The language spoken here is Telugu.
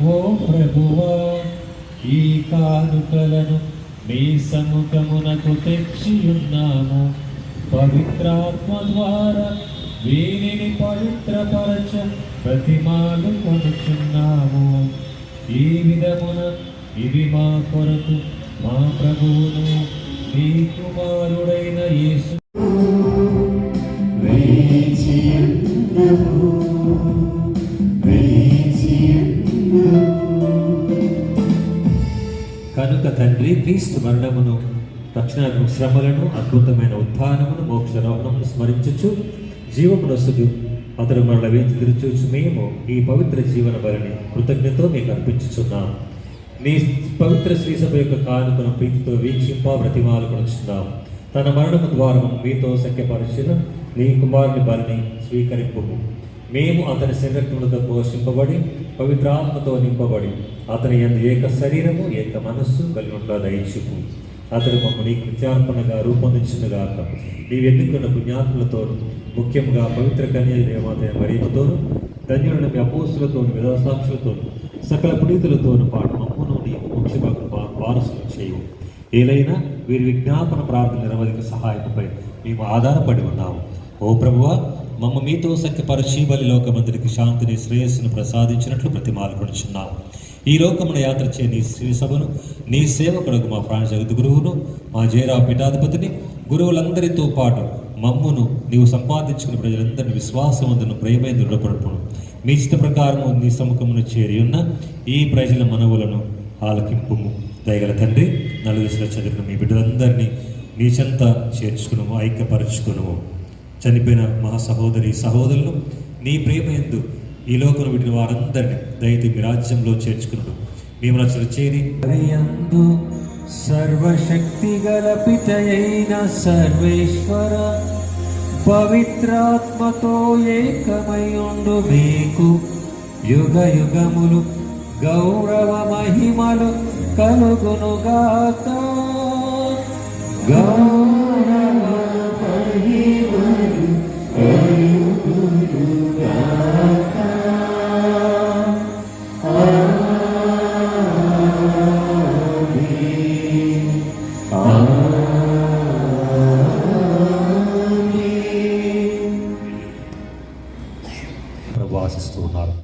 ఓ ప్రభువా ఈ కానుకలను మీ సముఖమునకు తెచ్చియున్నాము. పవిత్రాత్మ ద్వారా వీరిని పవిత్రపరచ ప్రతిమాలు కొనుచున్నాము. ఈ విధమున ఇవి మా కొరకు మా ప్రభువును మీ కుమారుడైన యేసు కనుక తండ్రి క్రీస్తు మరణమును రక్షణ శ్రమలను అద్భుతమైన ఉత్థానమును మోక్షరోహణమును స్మరించుచు జీవమునసుడు అతడు మరల వేచి తిరుచూచు మేము ఈ పవిత్ర జీవన బలిని కృతజ్ఞతో మీకు అర్పించుచున్నాం. నీ పవిత్ర శ్రీసభ యొక్క కానుకను ప్రీతితో వీక్షింప ప్రతిమాలు తన మరణము ద్వారా మీతో సఖ్యపరిచిన నీ కుమారుని బలిని స్వీకరింపు మేము అతని శరీరములతో పోషింపబడి పవిత్రాత్మతో నింపబడి అతని ఎందు ఏక శరీరము ఏక మనస్సు కలిగినట్లా దయచుకు. అతడు మమ్మల్ని కృత్యార్పణగా రూపొందించుగాక నీవు ఎన్నుకున్న పుణ్యాత్మలతో ముఖ్యంగా పవిత్ర కన్య దేవత మరియతోను ధన్యులను మీ అపోసులతోను సకల పునీతులతోను పాటు మమ్మను నీ మోక్షభాగ వారసులు చేయు. ఏదైనా వీరి విజ్ఞాపన ప్రార్థన నిరవధిక సహాయంపై మేము ఆధారపడి ఉన్నాము. ఓ ప్రభువా మమ్మ మీతో సఖ్యపరచి బలి లోకమందరికి శాంతిని శ్రేయస్సును ప్రసాదించినట్లు ప్రతిమాలు కొనుచున్నాము ఈ లోకమున యాత్ర చే నీ శ్రీ సభను నీ సేవకుడుకు మా ప్రాణ జగత్ గురువును మా జయరావు పీఠాధిపతిని గురువులందరితో పాటు మమ్మును నీవు సంపాదించుకున్న ప్రజలందరినీ విశ్వాసవంతును ప్రేమే దృఢపడుపును. మీ ఇష్ట ప్రకారము నీ సముఖమును చేరి ఉన్న ఈ ప్రజల మనవులను ఆలకింపుము. దయగల తండ్రి నలుగురిలో చదివిన మీ బిడ్డలందరినీ నీచంతా చేర్చుకును ఐక్యపరచుకును చనిపోయిన మా సహోదరి సహోదరులు నీ ప్రేమ ఎందు ఈ లోకంలో విడిన వారందరినీ దయతి మీ రాజ్యంలో చేర్చుకున్నాడు మేము రచన చేరి సర్వశక్తి గల పితయైన సర్వేశ్వర పవిత్రాత్మతో ఏకమై ఉండు మీకు యుగ యుగములు గౌరవ మహిమలు కలుగునుగాక. గౌరవ ప్రభు ఆశిస్తూ ఉన్నారు.